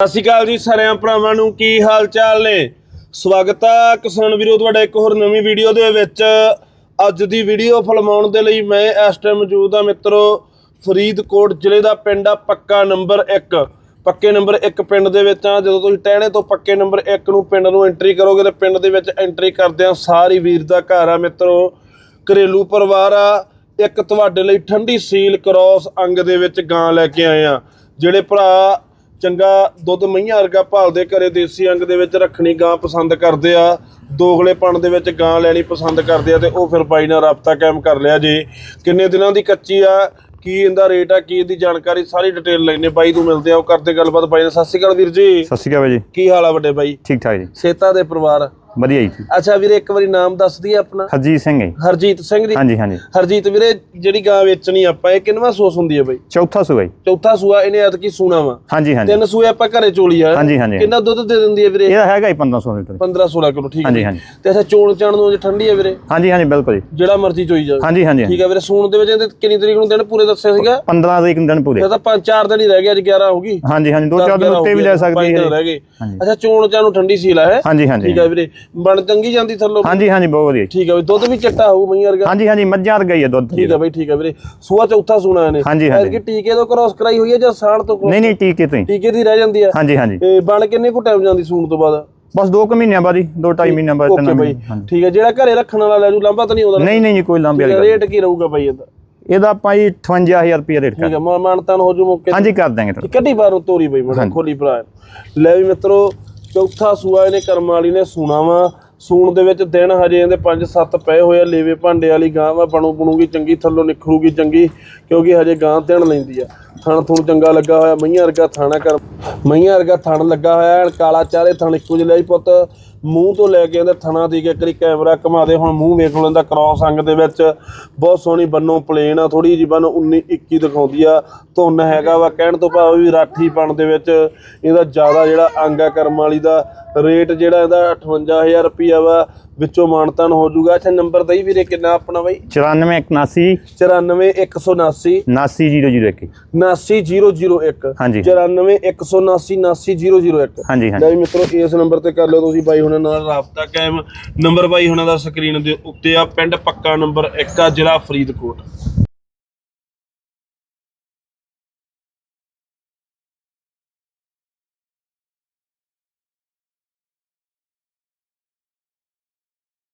ਸਤਿ ਸ਼੍ਰੀ ਅਕਾਲ ਜੀ ਸਾਰਿਆਂ ਭਰਾਵਾਂ ਨੂੰ, ਕੀ ਹਾਲ ਚਾਲ ਨੇ? ਸਵਾਗਤ ਆ ਕਿਸਾਨ ਵੀਰੋ ਤੁਹਾਡਾ ਇੱਕ ਹੋਰ ਨਵੀਂ ਵੀਡੀਓ ਦੇ ਵਿੱਚ। ਅੱਜ ਦੀ ਵੀਡੀਓ ਫਿਲਮਾਉਣ ਦੇ ਲਈ ਮੈਂ ਇਸ ਟਾਈਮ ਮੌਜੂਦ ਆ ਮਿੱਤਰੋ, ਫਰੀਦਕੋਟ ਜ਼ਿਲ੍ਹੇ ਦਾ ਪਿੰਡ ਆ, ਪੱਕਾ ਨੰਬਰ 1 ਪੱਕੇ ਨੰਬਰ 1 ਪਿੰਡ ਦੇ ਵਿੱਚ ਆ, ਜਦੋਂ ਤੁਸੀਂ ਟਹਿਣੇ ਤੋਂ ਪੱਕੇ ਨੰਬਰ 1 ਨੂੰ ਪਿੰਡ ਨੂੰ ਐਂਟਰੀ ਕਰੋਗੇ ਤੇ ਪਿੰਡ ਦੇ ਵਿੱਚ ਐਂਟਰੀ ਕਰਦਿਆਂ ਸਾਰੀ ਵੀਰ ਦਾ ਘਰ ਆ ਮਿੱਤਰੋ। ਘਰੇਲੂ ਪਰਿਵਾਰ ਆ, ਇੱਕ ਤੁਹਾਡੇ ਲਈ ਠੰਡੀ ਸੀਲ ਕ੍ਰੋਸ ਅੰਗ ਦੇ ਵਿੱਚ ਗਾਂ ਲੈ ਕੇ ਆਏ ਆ। ਜਿਹੜੇ ਭਰਾ ਚੰਗਾ ਦੁੱਧ ਮਈਆਂ ਵਰਗਾ ਭਾਲਦੇ ਘਰੇ ਦੇਸੀ ਅੰਗ ਦੇ ਵਿੱਚ ਰੱਖਣੀ ਗਾਂ ਪਸੰਦ ਕਰਦੇ ਆ ਦੋਗਲੇਪਣ ਦੇ ਵਿੱਚ ਗਾਂ ਲੈਣੀ ਪਸੰਦ ਕਰਦੇ ਆ ਤੇ ਉਹ ਫਿਰ ਬਾਈ ਨਾਲ ਰਾਬਤਾ ਕਾਇਮ ਕਰ ਲਿਆ ਜੀ। ਕਿੰਨੇ ਦਿਨਾਂ ਦੀ ਕੱਚੀ ਆ ਕੀ ਇਹਦਾ ਰੇਟ ਆ ਕੀ ਇਹਦੀ ਜਾਣਕਾਰੀ ਸਾਰੀ ਡਿਟੇਲ ਲੈਣੇ ਬਾਈ ਨੂੰ ਮਿਲਦੇ ਆ। ਉਹ ਕਰਦੇ ਗੱਲਬਾਤ ਬਾਈ ਨਾਲ। ਸਤਿ ਸ਼੍ਰੀ ਅਕਾਲ ਵੀਰ ਜੀ। ਸਤਿ ਸ਼੍ਰੀ ਅਕਾਲ ਜੀ। ਕੀ ਹਾਲ ਆ ਵੱਡੇ ਬਾਈ? ਠੀਕ ਠਾਕ ਜੀ। ਸੇਤਾ ਦੇ ਪਰਿਵਾਰ। ਵਧੀਆ ਜੀ। ਅੱਛਾ ਵੀਰੇ ਇੱਕ ਵਾਰੀ ਨਾਮ ਦੱਸ ਦਈਏ ਆਪਣਾ? ਹਰਜੀਤ ਸਿੰਘ ਹੈ ਜੀ। ਹਰਜੀਤ ਸਿੰਘ ਜੀ? ਹਾਂਜੀ ਹਾਂਜੀ। ਹਰਜੀਤ ਵੀਰੇ ਜਿਹੜੀ ਗਾਂ ਵੇਚਣੀ ਆਪਾਂ ਇਹ ਕਿੰਨਵਾ ਸੋਸ ਹੁੰਦੀ ਹੈ ਬਾਈ? ਚੌਥਾ ਸੂਆ ਜੀ। ਚੌਥਾ ਸੂਆ ਇਹਨੇ ਐਤਕੀ ਸੂਣਾ ਵਾ। ਹਾਂਜੀ ਹਾਂਜੀ। ਤਿੰਨ ਸੂਏ ਆਪਾਂ ਘਰੇ ਚੋਲੀ ਆ। ਹਾਂਜੀ ਹਾਂਜੀ ਕਿੰਨਾ ਦੁੱਧ ਦੇ ਦਿੰਦੀ ਹੈ ਵੀਰੇ? ਇਹਦਾ ਹੈਗਾ ਜੀ 1500 ਲੀਟਰ। 15 16 ਕਿਲੋ ਠੀਕ ਹੈ ਹਾਂਜੀ। ਹਾਂਜੀ। ਤੇ ਅੱਛਾ ਚੋਣ ਚਾਣ ਨੂੰ ਜੇ ਠੰਡੀ ਹੈ ਵੀਰੇ? ਹਾਂਜੀ ਹਾਂਜੀ ਬਿਲਕੁਲ ਜੀ। ਜਿਹੜਾ ਮਰਜ਼ੀ ਚੋਈ ਜਾਵੇ। ਹਾਂਜੀ ਹਾਂਜੀ। ਠੀਕ ਹੈ ਵੀਰੇ ਸੂਣ ਦੇ ਵਿੱਚ ਇਹਦੇ ਕਿੰਨੀ ਤਰੀਕ ਨੂੰ ਦਿਨ ਪੂਰੇ ਦੱਸਿਆ ਸੀਗਾ? 15 ਦੇ ਇੱਕ ਦਿਨ ਪੂਰੇ। ਇਹ ਤਾਂ 5-4 ਦਿਨ ਹੀ ਰਹਿ ਗਏ ਅੱਜ 11 ਹੋ ਗਈ। ਹਾਂਜੀ ਹਾਂਜੀ ਦੋ ਚਾਰ ਦਿਨ ਉੱਤੇ ਵੀ ਲੈ ਸਕਦੀ ਪੰਜ ਹੈ ਰਹਿ ਗਏ। ਹਾਂਜੀ। ਅੱਛਾ ਚੋਣ ਚਾਣ ਨੂੰ ਠੰਡੀ ਸੀਲਾ ਹੈ? ਹਾਂਜੀ ਹਾਂਜੀ ਠੀਕ ਹੈ ਵੀਰੇ। ਬਣ ਚੰਗੀ ਜਾਂਦੀ ਥੱਲੋਂ। ਹਾਂਜੀ ਹਾਂਜੀ ਬਹੁਤ ਵਧੀਆ। ਠੀਕ ਹੈ ਵੀ ਦੁੱਧ ਵੀ ਚਿੱਟਾ ਹੋਊ ਮਈਆਂ ਵਰਗਾ। ਹਾਂਜੀ ਹਾਂਜੀ ਮੱਝਾਂ ਵਰਗਾ ਹੀ ਹੈ ਦੁੱਧ ਠੀਕ ਹੈ ਬਈ ਠੀਕ ਹੈ ਵੀਰੇ। ਸੂਆ ਚੌਥਾ ਸੂਣਾ ਇਹਨੇ। ਹਾਂਜੀ, ਹਾਂਜੀ। ਕਿ ਟੀਕੇ ਤੋਂ ਕ੍ਰਾਸ ਕਰਾਈ ਹੋਈ ਹੈ ਜਾਂ ਸਾਲ ਤੋਂ? ਨਹੀਂ ਨਹੀਂ ਟੀਕੇ ਤੋਂ ਹੀ। ਟੀਕੇ ਦੀ ਰਹਿ ਜਾਂਦੀ ਆ। ਹਾਂਜੀ ਹਾਂਜੀ। ਇਹ ਬਣ ਕਿੰਨੇ ਕੁ ਟਾਈਮ ਜਾਂਦੀ ਸੂਣ ਤੋਂ ਬਾਅਦ? ਬਸ 2 ਕੁ ਮਹੀਨਿਆਂ ਬਾਅਦ ਹੀ 2 2.5 ਮਹੀਨਿਆਂ ਬਾਅਦ ਤਿੰਨ ਬਈ। ਮਹੀਨੇ ਠੀਕ ਹੈ ਜਿਹੜਾ ਘਰੇ ਰੱਖਣ ਵਾਲਾ ਲੈ ਜੂ ਲਾਂਭਾ ਤਾਂ ਨਹੀਂ ਆਉਂਦਾ ਨਹੀਂ ਨਹੀਂ ਕੋਈ ਲਾਂਬੇ ਵਾਲੀ ਰੇਟ ਕੀ ਰਹੂਗਾ ਬਾਈ ਇਹਦਾ। ਇਹਦਾ ਆਪਾਂ ਜੀ 58000 ਰੁਪਏ ਰੇਟ ਕਰ ਠੀਕ ਹੈ ਮਾਨਤਾਨ ਹੋ ਜੂ ਮੌਕੇ ਤੇ। ਹਾਂਜੀ ਕਰ ਦਾਂਗੇ ਤੁਹਾਨੂੰ ਕੱਢੀ ਬਾਹਰੋਂ ਤੋਰੀ ਬਈ ਮੜਾ ਖੋਲੀ ਭਰਾ ਲੈ ਵੀ ਮਿੱਤਰੋ ਚੌਥਾ ਸੂਆ ਇਹਨੇ ਕਰਮ ਵਾਲੀ ਨੇ ਸੂਣਾ ਵਾ। ਸੂਣ ਦੇ ਵਿੱਚ ਦਿਨ ਹਜੇ ਇਹਦੇ 5-7 ਪਏ ਹੋਏ ਆ। ਲੇਵੇ ਭਾਂਡੇ ਵਾਲੀ ਗਾਂ ਵਾ, ਬਣੂ ਬਣੂਗੀ, ਚੰਗੀ ਥੱਲੋਂ ਨਿਖਰੂਗੀ ਚੰਗੀ, ਕਿਉਂਕਿ ਹਜੇ ਗਾਂ ਧਿਣ ਲੈਂਦੀ ਆ। ਥਣ ਥੁਣ ਚੰਗਾ ਲੱਗਾ ਹੋਇਆ, ਮਈਆਂ ਵਰਗਾ ਥਾਣਾ ਕਰ ਮਈਆਂ ਵਰਗਾ ਥਣ ਲੱਗਾ ਹੋਇਆ ਕਾਲਾ ਚਾਰੇ ਥਣ ਇੱਕੋ ਜਿਹੇ ਲਈ ਪੁੱਤ। ਮੂੰਹ ਤੋਂ ਲੈ ਕੇ ਇਹਦੇ ਥਣਾ ਦੀ ਇੱਕ ਵਾਰੀ ਕੈਮਰਾ ਘੁਮਾ ਦੇ। ਹੁਣ ਮੂੰਹ ਵੇਖ ਲੈਂਦਾ ਕ੍ਰਾਸ ਅੰਗ ਦੇ ਵਿੱਚ। ਬਹੁਤ ਸੋਹਣੀ ਬੰਨੋਂ ਪਲੇਨ ਆ ਥੋੜੀ ਜਿਹੀ ਬੰਨ 19 21 ਦਿਖਾਉਂਦੀ ਆ। ਧੁੰਨ ਹੈਗਾ ਵਾ, ਕਹਿਣ ਤੋਂ ਭਾਵ ਵੀ ਰਾਠੀ ਪਣ ਦੇ ਵਿੱਚ ਇਹਦਾ ਜ਼ਿਆਦਾ ਜਿਹੜਾ ਅੰਗ ਆ ਕਰਮ ਵਾਲੀ ਦਾ। ਰੇਟ ਜਿਹੜਾ ਇਹਦਾ 58000 ਰੁਪਿਆ ਵਾ। ਵਿੱਚੋਂ ਮਾਨਤਾਨ ਹੋ ਜਾਊਗਾ। ਅੱਛਾ ਨੰਬਰ ਦਈ ਵੀਰੇ ਕਿੰਨਾ ਆਪਣਾ ਬਾਈ? 9481 94179 89001 79001 ਹਾਂਜੀ। 94179 89001 ਹਾਂਜੀ ਹਾਂਜੀ। ਮਿੱਤਰੋ ਇਸ ਨੰਬਰ ਤੇ ਕਰ ਲਓ ਤੁਸੀਂ ਬਾਈ ਹੁਣਾਂ ਨਾਲ ਰਾਬਤਾ ਕਾਇਮ। ਨੰਬਰ ਬਾਈ ਹੁਣਾਂ ਦਾ ਸਕਰੀਨ ਦੇ ਉੱਤੇ ਆ ਪਿੰਡ ਪੱਕਾ ਨੰਬਰ 1 ਆ ਜ਼ਿਲ੍ਹਾ ਫਰੀਦਕੋਟ।